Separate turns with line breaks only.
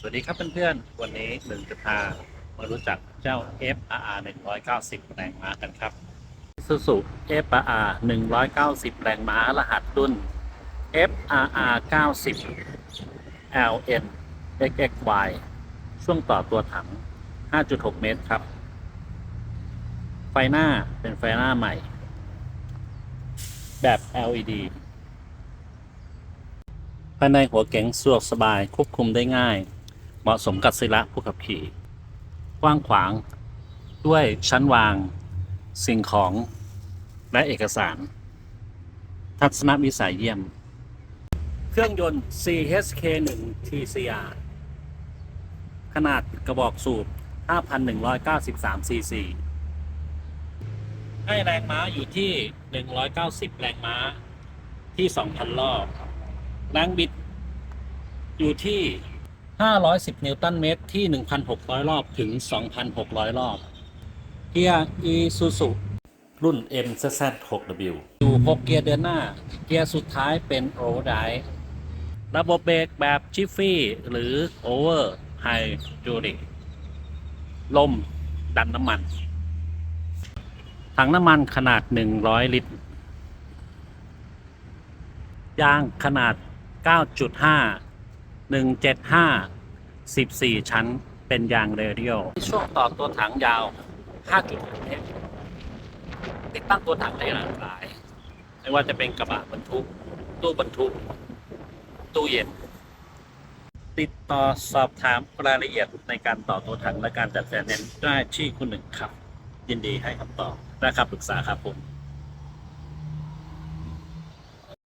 สวัสดีครับเพื่อนๆ วันนี้หนึ่งจะพามารู้จักเจ้า FRR 190 แรงม้ากันครับ Suzuki FRR 190 แรงม้ารหัสรุ่น FRR 90 LN XXY ช่วงต่อตัวถัง 5.6 เมตรครับ ไฟหน้าเป็นไฟหน้าใหม่ แบบ LED ภายในหัวเก๋งสะดวกสบายควบคุมได้ง่าย เหมาะสมกับศิละผู้ขับขี่ กว้างขวางด้วยชั้นวางสิ่งของและเอกสาร ทัศนวิสัยเยี่ยม เครื่องยนต์ CHK 1 TCR ขนาดกระบอกสูบ 5,193 cc ให้แรงม้าอยู่ที่ 190 แรงม้าที่ 2,000 รอบแรงบิดอยู่ที่ 510 นิวตันเมตรที่ 1,600 รอบถึง 2,600 รอบเกียร์ Isuzu รุ่น MZZ6W อยู่ 6 เกียร์เดินหน้า เกียร์สุดท้ายเป็น Overdrive ระบบเบรกแบบชิฟฟี่หรือ Over Hydraulic ลมดันน้ำมัน ถังน้ำมันขนาด 100 ลิตร ยางขนาด 9.5 175 14 ชั้นเป็นยางเรเดียลช่วงต่อตัวถังยาว 5.6เมตรติดตั้งตัวถังได้หลากหลาย ไม่ว่าจะเป็นกระบะบรรทุก ตู้บรรทุก ตู้เย็น ติดต่อสอบถามรายละเอียดในการต่อตัวถังและการจัดแฟนแนนได้ที่คุณหนึ่งครับ ยินดีให้คำตอบและคำปรึกษาครับผม